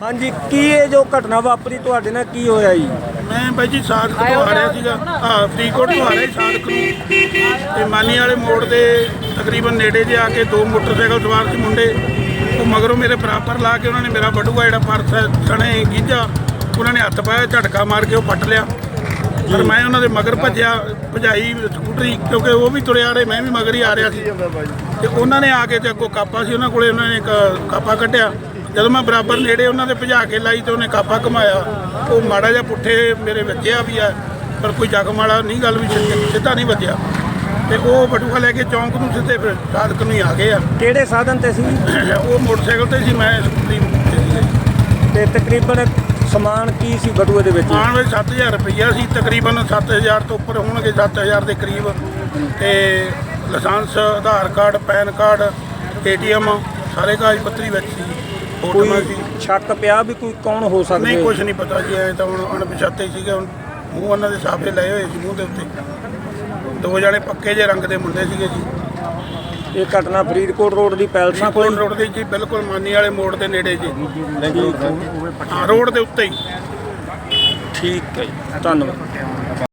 ਹਾਂਜੀ ਕੀ ਇਹ ਜੋ ਘਟਨਾ ਵਾਪਰੀ ਤੁਹਾਡੇ ਨਾਲ ਕੀ ਹੋਇਆ ਜੀ? ਮੈਂ ਬਾਈ ਜੀ ਸਾਦਕ ਤੋਂ ਆ ਰਿਹਾ ਸੀਗਾ। ਹਾਂ ਫਰੀਦਕੋਟ ਤੋਂ ਆ ਰਿਹਾ ਸੀ ਸਾਦਕ ਨੂੰ। ਤੇ ਮਾਨੀ ਵਾਲੇ ਮੋੜ ਦੇ ਤਕਰੀਬਨ ਨੇੜੇ ਜੇ ਆ ਕੇ ਦੋ ਮੋਟਰਸਾਈਕਲ ਸਵਾਰ ਸੀ ਮੁੰਡੇ। ਉਹ ਮਗਰੋਂ ਮੇਰੇ ਬਰਾਬਰ ਲਾ ਕੇ ਉਹਨਾਂ ਨੇ ਮੇਰਾ ਬਟੂਆ ਜਿਹੜਾ ਪਰਸ ਹੈ, ਸਣੇ ਗੀਜਾ ਉਹਨਾਂ ਨੇ ਹੱਥ ਪਾਇਆ ਝਟਕਾ ਮਾਰ ਕੇ ਉਹ ਪੱਟ ਲਿਆ। ਪਰ ਮੈਂ ਉਹਨਾਂ ਦੇ ਮਗਰ ਭੱਜਿਆ ਭਜਾਈ ਸਕੂਟਰੀ ਕਿਉਂਕਿ ਉਹ ਵੀ ਤੁਰਿਆ ਰਹੇ ਮੈਂ ਵੀ ਮਗਰ ਹੀ ਆ ਰਿਹਾ ਸੀ। ਤੇ ਉਹਨਾਂ ਨੇ ਆ ਕੇ ਤੇ ਅੱਗੋਂ ਕਾਪਾ ਸੀ ਉਹਨਾਂ ਕੋਲੇ ਉਹਨਾਂ ਨੇ ਇੱਕ ਕਾਪਾ ਕੱਢਿਆ। ਜਦੋਂ ਮੈਂ ਬਰਾਬਰ ਨੇੜੇ ਉਹਨਾਂ ਦੇ ਭਜਾ ਕੇ ਲਾਈ ਤੇ ਉਹਨੇ ਕਾਪਾ ਘਮਾਇਆ ਉਹ ਮਾੜਾ ਜਿਹਾ ਪੁੱਠੇ ਮੇਰੇ ਵੱਜਿਆ ਵੀ ਆ ਪਰ ਕੋਈ ਜ਼ਖਮ ਵਾਲਾ ਨਹੀਂ ਗੱਲ ਵੀ ਸਿੱਧਾ- ਨਹੀਂ ਵੱਜਿਆ। ਤੇ ਉਹ ਬਟੂਆ ਲੈ ਕੇ ਚੌਂਕ ਨੂੰ ਸਿੱਧੇ ਫਿਰ ਸਾਦਕ ਨੂੰ ਹੀ ਆ ਗਏ ਆ। ਕਿਹੜੇ ਸਾਧਨ ਤੇ ਸੀ? ਉਹ ਮੋਟਰਸਾਈਕਲ ਤੇ ਸੀ ਮੈਂ ਸਕੂਟਰੀ ਤੇ ਤਕਰੀਬਨ ਸਮਾਨ ਕੀ ਸੀ ਬਟੂਏ ਦੇ ਵਿੱਚ? ਆਉਣ ਵਿੱਚ 7000 ਰੁਪਈਆ ਸੀ ਤਕਰੀਬਨ 7000 ਤੋਂ ਉੱਪਰ ਹੋਣਗੇ 7000 ਦੇ ਕਰੀਬ। ਤੇ license Aadhaar card PAN card ATM ਸਾਰੇ ਕਾਗਜ਼ ਪੱਤਰੀ ਵਿੱਚ ਸੀ। ਕੋਈ ਸੀ ਸ਼ੱਕ ਪਿਆ ਵੀ ਕੋਈ ਕੌਣ ਹੋ ਸਕਦਾ ਨਹੀਂ ਕੁਝ ਨਹੀਂ ਪਤਾ ਜੀ ਐ ਤਾਂ ਹੁਣ ਅਣਪਛਾਤੇ ਸੀਗੇ ਹੁਣ ਮੂੰਹ ਉਹਨਾਂ ਦੇ ਸਾਫੇ ਲਏ ਹੋਏ ਸੀ ਮੂੰਹ ਦੇ ਉੱਤੇ। ਦੋ ਜਣੇ ਪੱਕੇ ਜੇ ਰੰਗ ਦੇ ਮੁੰਡੇ ਸੀਗੇ ਜੀ। ਇਹ ਘਟਨਾ ਫਰੀਦਕੋਟ ਰੋਡ ਦੀ ਪੈਲਸਾਂ ਕੋਲ ਕੋਲ ਰੋਡ ਦੇ ਜੀ ਬਿਲਕੁਲ ਮਾਨੀ ਵਾਲੇ ਮੋੜ ਦੇ ਨੇੜੇ ਜੀ। ਹਾਂ ਰੋਡ ਦੇ ਉੱਤੇ ਹੀ। ਠੀਕ ਹੈ ਜੀ ਧੰਨਵਾਦ।